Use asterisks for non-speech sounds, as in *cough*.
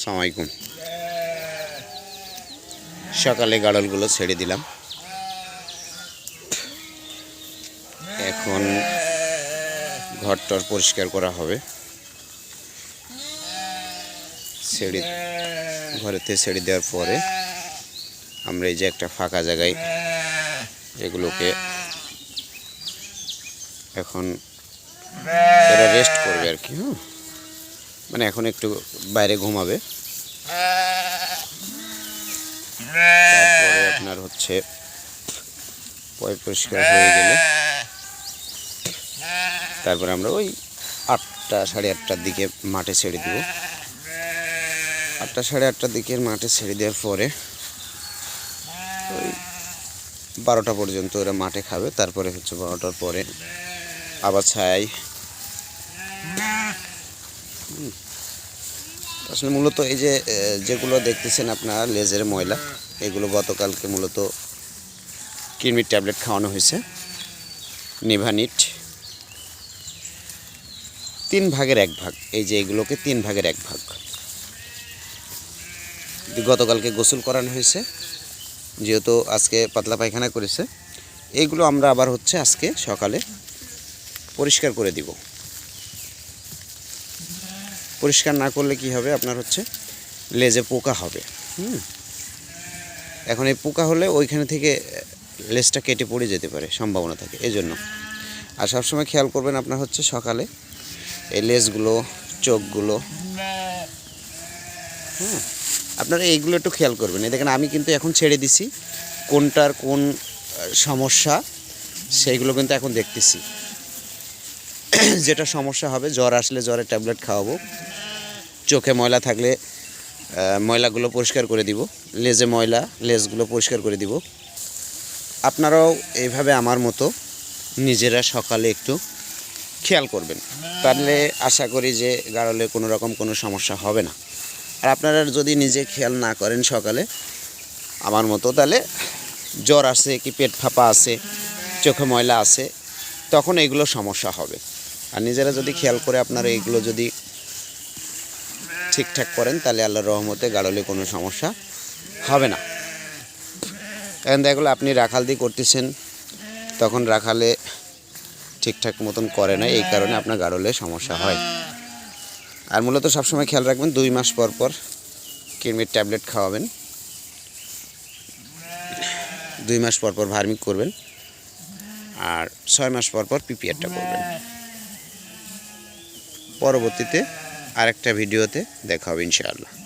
সালামালাইকুম সকালে গাড়লগুলো ছেড়ে দিলাম। এখন ঘরটর পরিষ্কার করা হবে। ছেড়ে, ঘরেতে ছেড়ে দেওয়ার পরে আমরা এই যে একটা ফাঁকা জায়গায় এগুলোকে এখন রেস্ট করবে আর কি হ্যাঁ। মানে এখন একটু বাইরে ঘুমাবে। তারপরে আপনার হচ্ছে পয় পরিষ্কার হয়ে গেলে তারপরে আমরা ওই আটটা সাড়ে আটটার দিকে মাঠে ছেড়ে দিব। আটটা সাড়ে আটটার দিকে মাঠে ছেড়ে দেওয়ার পরে ওই বারোটা পর্যন্ত ওরা মাঠে খাবে। তারপরে হচ্ছে বারোটার পরে আবার ছায় আসলে মূলত এই যে যেগুলো দেখতেছেন আপনারা লেজের ময়লা, এগুলো গতকালকে মূলত কিডনির ট্যাবলেট খাওয়ানো হয়েছে। নিভানিট। তিন ভাগের এক ভাগ। এই যে এগুলোকে তিন ভাগের এক ভাগ। গতকালকে গোসল করানো হয়েছে। যেহেতু আজকে পাতলা পায়খানা করেছে। এইগুলো আমরা আবার হচ্ছে আজকে সকালে পরিষ্কার করে দিব। পরিষ্কার না করলে কি হবে? আপনার হচ্ছে লেজে পোকা হবে। হুম? এখন এই পোকা হলে ওইখানে থেকে লেজটা কেটে পড়ে যেতে পারে, সম্ভাবনা থাকে। এই জন্য আর সবসময় খেয়াল করবেন আপনার হচ্ছে সকালে এই লেজগুলো, চোখগুলো। হ্যাঁ আপনারা এইগুলো একটু খেয়াল করবেন। এই দেখেন, আমি কিন্তু এখন ছেড়ে দিছি। কোনটার কোন সমস্যা, সেইগুলো কিন্তু এখন দেখতেছি। *clears throat* যেটা সমস্যা হবে, জ্বর আসলে জ্বরের ট্যাবলেট খাওয়াবো। চোখে ময়লা থাকলে ময়লাগুলো পরিষ্কার করে দিব। লেজে ময়লা, লেজগুলো পরিষ্কার করে দিব। আপনারাও এইভাবে আমার মতো নিজেরা সকালে একটু খেয়াল করবেন। তাহলে আশা করি যে গাড়লে কোনো রকম কোনো সমস্যা হবে না। আর আপনারা যদি নিজে খেয়াল না করেন সকালে, আমার মতো, তাহলে জ্বর আছে কি পেট ফাঁপা আছে, চোখে ময়লা আছে, তখন এগুলো সমস্যা হবে। আর নিজেরা যদি খেয়াল করে আপনারা এইগুলো যদি ঠিকঠাক করেন, তাহলে আল্লাহর রহমতে গাড়লে কোনো সমস্যা হবে না। এখন দেখা গেলো আপনি রাখাল দিয়ে করতেছেন, তখন রাখালে ঠিকঠাক মতন করে না, এই কারণে আপনার গাড়লে সমস্যা হয়। আর মূলত সবসময় খেয়াল রাখবেন, দুই মাস পর পর কিডনির ট্যাবলেট খাওয়াবেন। দুই মাস পর পর ভার্মিক করবেন। আর ছয় মাস পর পর পিপিআরটা করবেন। পরবর্তীতে আরেকটা ভিডিওতে দেখা হবে ইনশাআল্লাহ।